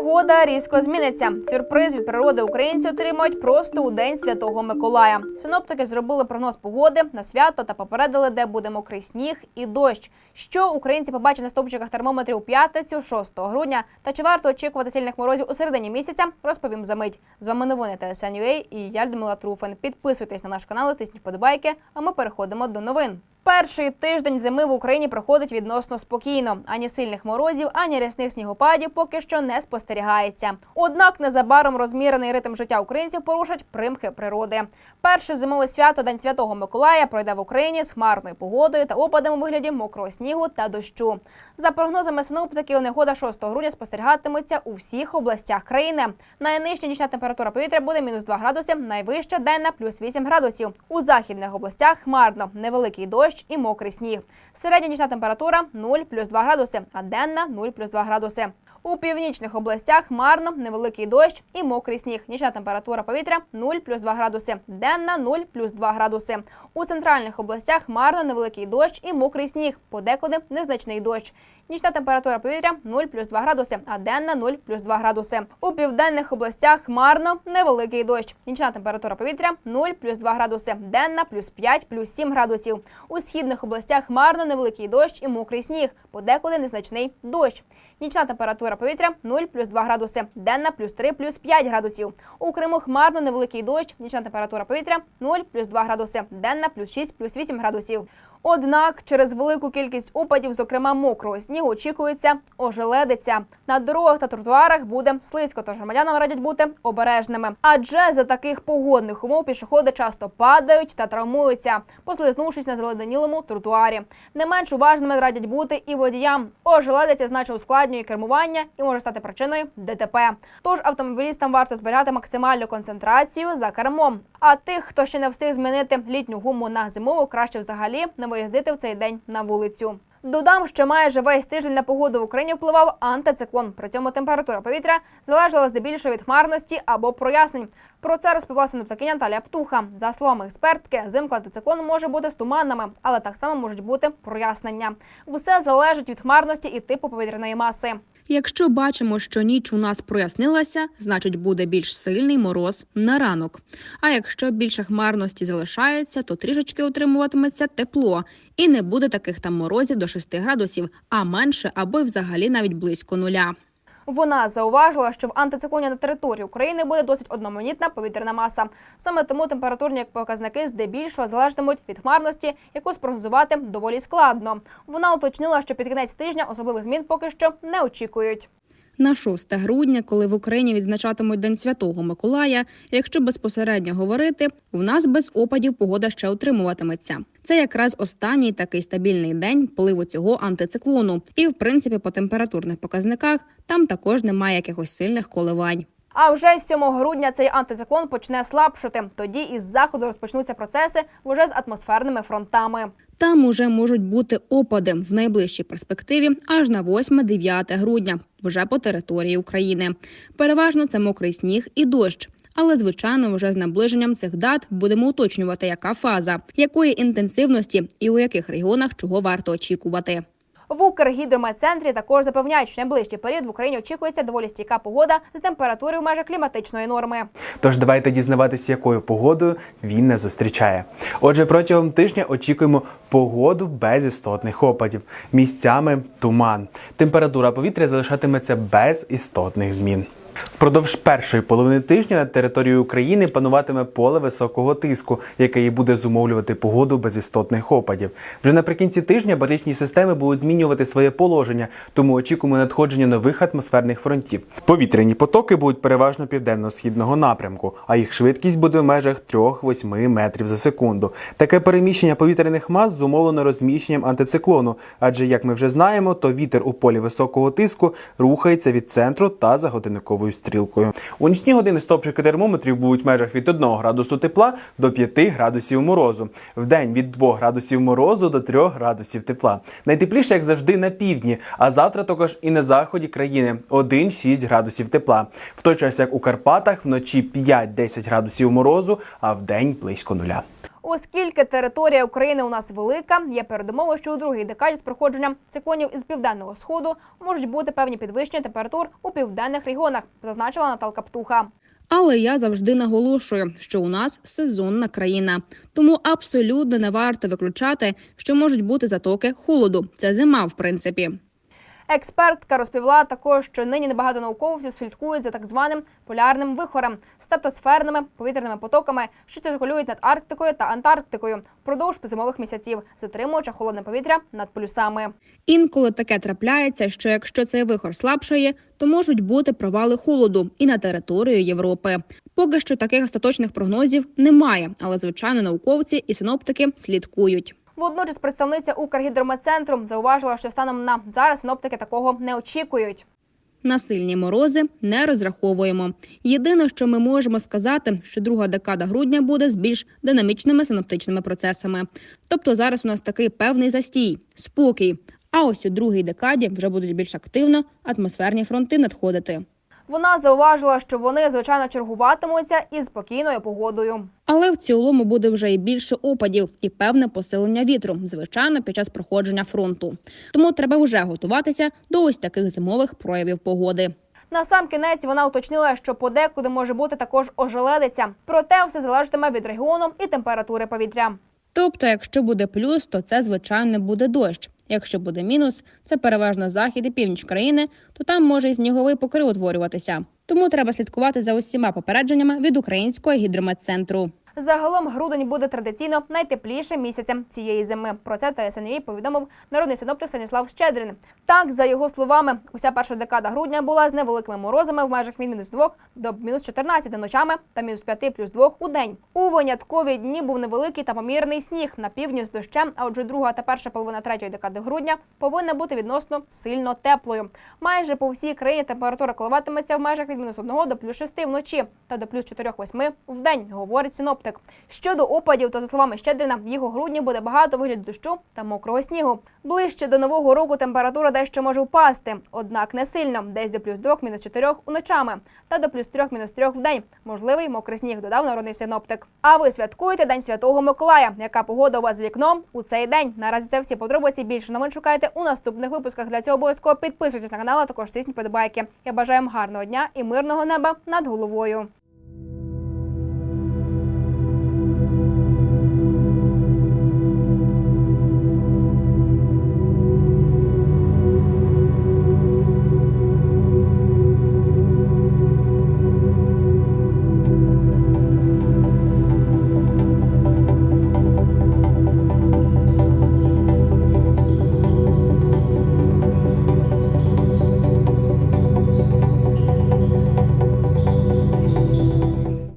Погода різко зміниться. Сюрприз від природи українці отримають просто у день святого Миколая. Синоптики зробили прогноз погоди на свято та попередили, де буде мокрий сніг і дощ. Що українці побачать на стовпчиках термометрів у п'ятницю, 6 грудня, та чи варто очікувати сильних морозів у середині місяця, розповім за мить. З вами новини ТСН.UA і я Людмила Труфен. Підписуйтесь на наш канал, тисніть вподобайки, а ми переходимо до новин. Перший тиждень зими в Україні проходить відносно спокійно. Ані сильних морозів, ані рясних снігопадів поки що не спостерігається. Однак незабаром розмірений ритм життя українців порушать примхи природи. Перше зимове свято День Святого Миколая пройде в Україні з хмарною погодою та опадами у вигляді мокрого снігу та дощу. За прогнозами синоптиків, негода 6 грудня спостерігатиметься у всіх областях країни. Найнижча нічна температура повітря буде мінус 2 градуси, найвища денна плюс 8 градусів. У західних областях хмарно, невеликий дощ і мокрий сніг. Середня нічна температура 0 плюс 2 градуси, а денна 0 плюс 2 градуси. У північних областях хмарно, невеликий дощ і мокрий сніг. Нічна температура повітря 0 плюс 2 градуси. Денна 0 плюс 2 градуси. У центральних областях хмарно, невеликий дощ і мокрий сніг. Подекуди незначний дощ. Нічна температура повітря 0 плюс 2 градуси, а денна 0 плюс 2 градуси. У південних областях хмарно, невеликий дощ. Нічна температура повітря 0 плюс 2 градуси, денна плюс 5 плюс 7 градусів. У східних областях хмарно, невеликий дощ і мокрий сніг. Подекуди незначний дощ. Нічна температура повітря 0 плюс 2 градуси, денна плюс 3 плюс 5 градусів. У Криму хмарно, невеликий дощ, нічна температура повітря 0 плюс 2 градуси, денна плюс 6 плюс 8 градусів. Однак через велику кількість опадів, зокрема мокрого снігу, очікується ожеледиця. На дорогах та тротуарах буде слизько, тож громадянам радять бути обережними. Адже за таких погодних умов пішоходи часто падають та травмуються, послизнувшись на заледенілому тротуарі. Не менш уважними радять бути і водіям. Ожеледиця значно ускладнює кермування і може стати причиною ДТП. Тож автомобілістам варто зберігати максимальну концентрацію за кермом. А тих, хто ще не встиг змінити літню гуму на зимову, краще взагалі не виїздити в цей день на вулицю. Додам, що майже весь тиждень на погоду в Україні впливав антициклон. При цьому температура повітря залежала здебільшого від хмарності або прояснень. Про це розповіла синоптикиня Наталія Птуха. За словами експертки, взимку антициклон може бути з туманами, але так само можуть бути прояснення. Все залежить від хмарності і типу повітряної маси. Якщо бачимо, що ніч у нас прояснилася, значить буде більш сильний мороз на ранок. А якщо більше хмарності залишається, то трішечки отримуватиметься тепло і не буде таких там морозів до 6 градусів, а менше або й взагалі навіть близько нуля. Вона зауважила, що в антициклоні на території України буде досить одноманітна повітряна маса. Саме тому температурні показники здебільшого залежатимуть від хмарності, яку спрогнозувати доволі складно. Вона уточнила, що під кінець тижня особливих змін поки що не очікують. На 6 грудня, коли в Україні відзначатимуть День Святого Миколая, якщо безпосередньо говорити, у нас без опадів погода ще утримуватиметься. Це якраз останній такий стабільний день поливу цього антициклону. І, в принципі, по температурних показниках там також немає якихось сильних коливань. А вже з 7 грудня цей антициклон почне слабшати. Тоді із заходу розпочнуться процеси вже з атмосферними фронтами. Там уже можуть бути опади в найближчій перспективі аж на 8-9 грудня, вже по території України. Переважно це мокрий сніг і дощ. Але звичайно, вже з наближенням цих дат будемо уточнювати, яка фаза, якої інтенсивності і у яких регіонах чого варто очікувати. В Укргідрометцентрі також запевняють, що найближчий період в Україні очікується доволі стійка погода з температурою в межах кліматичної норми. Тож давайте дізнаватися, якою погодою він не зустрічає. Отже, протягом тижня очікуємо погоду без істотних опадів. Місцями туман. Температура повітря залишатиметься без істотних змін. Впродовж першої половини тижня на території України пануватиме поле високого тиску, яке і буде зумовлювати погоду без істотних опадів. Вже наприкінці тижня баричні системи будуть змінювати своє положення, тому очікуємо надходження нових атмосферних фронтів. Повітряні потоки будуть переважно південно-східного напрямку, а їх швидкість буде в межах 3-8 метрів за секунду. Таке переміщення повітряних мас зумовлено розміщенням антициклону, адже, як ми вже знаємо, то вітер у полі високого тиску рухається від центру та за годинниковою стрілкою. У нічні години стопчики термометрів будуть в межах від 1 градусу тепла до 5 градусів морозу. В день від 2 градусів морозу до 3 градусів тепла. Найтепліше, як завжди, на півдні, а завтра також і на заході країни 1-6 градусів тепла. В той час як у Карпатах вночі 5-10 градусів морозу, а в день близько нуля. Оскільки територія України у нас велика, є передумова, що у другій декаді з проходженням циклонів із південного сходу можуть бути певні підвищення температур у південних регіонах, зазначила Наталка Птуха. Але я завжди наголошую, що у нас сезонна країна, тому абсолютно не варто виключати, що можуть бути затоки холоду. Це зима, в принципі. Експертка розповіла також, що нині небагато науковців слідкують за так званим полярним вихорем, стратосферними повітряними потоками, що циркулюють над Арктикою та Антарктикою впродовж зимових місяців, затримуючи холодне повітря над полюсами. Інколи таке трапляється, що якщо цей вихор слабшає, то можуть бути провали холоду і на територію Європи. Поки що таких остаточних прогнозів немає, але звичайно науковці і синоптики слідкують. Водночас представниця Укргідрометцентру зауважила, що станом на зараз синоптики такого не очікують. На сильні морози не розраховуємо. Єдине, що ми можемо сказати, що друга декада грудня буде з більш динамічними синоптичними процесами. Тобто зараз у нас такий певний застій, спокій. А ось у другій декаді вже будуть більш активно атмосферні фронти надходити. Вона зауважила, що вони звичайно чергуватимуться із спокійною погодою. Але в цілому буде вже і більше опадів і певне посилення вітру, звичайно, під час проходження фронту. Тому треба вже готуватися до ось таких зимових проявів погоди. На сам кінець вона уточнила, що подекуди може бути також ожеледиця. Проте все залежатиме від регіону і температури повітря. Тобто, якщо буде плюс, то це звичайно буде дощ. Якщо буде мінус, це переважно захід і північ країни, то там може і сніговий покрив утворюватися. Тому треба слідкувати за усіма попередженнями від українського гідрометцентру. Загалом грудень буде традиційно найтеплішим місяцем цієї зими. Про це ТСНІ повідомив народний синоптик Станіслав Щедрин. Так, за його словами, уся перша декада грудня була з невеликими морозами в межах від мінус 2 до мінус 14 ночами та мінус 5 плюс 2 у день. У виняткові дні був невеликий та помірний сніг на півдні з дощем. А отже, друга та перша половина третьої декади грудня повинна бути відносно сильно теплою. Майже по всій країні температура коливатиметься в межах від мінус 1 до плюс 6 вночі та до плюс 4-8 в день, говорить синоптик. Щодо опадів, то за словами Щедрина, їх у грудні буде багато вигляд дощу та мокрого снігу. Ближче до нового року температура дещо може впасти, однак не сильно, десь до плюс 2, мінус 4 уночами та до плюс 3, мінус 3 в день. Можливий мокрий сніг, додав народний синоптик. А ви святкуєте День Святого Миколая. Яка погода у вас за вікном у цей день? Наразі це всі подробиці. Більше новин шукайте у наступних випусках. Для цього обов'язково підписуйтесь на канал, а також тисніть подобайки. Я бажаю вам гарного дня і мирного неба над головою.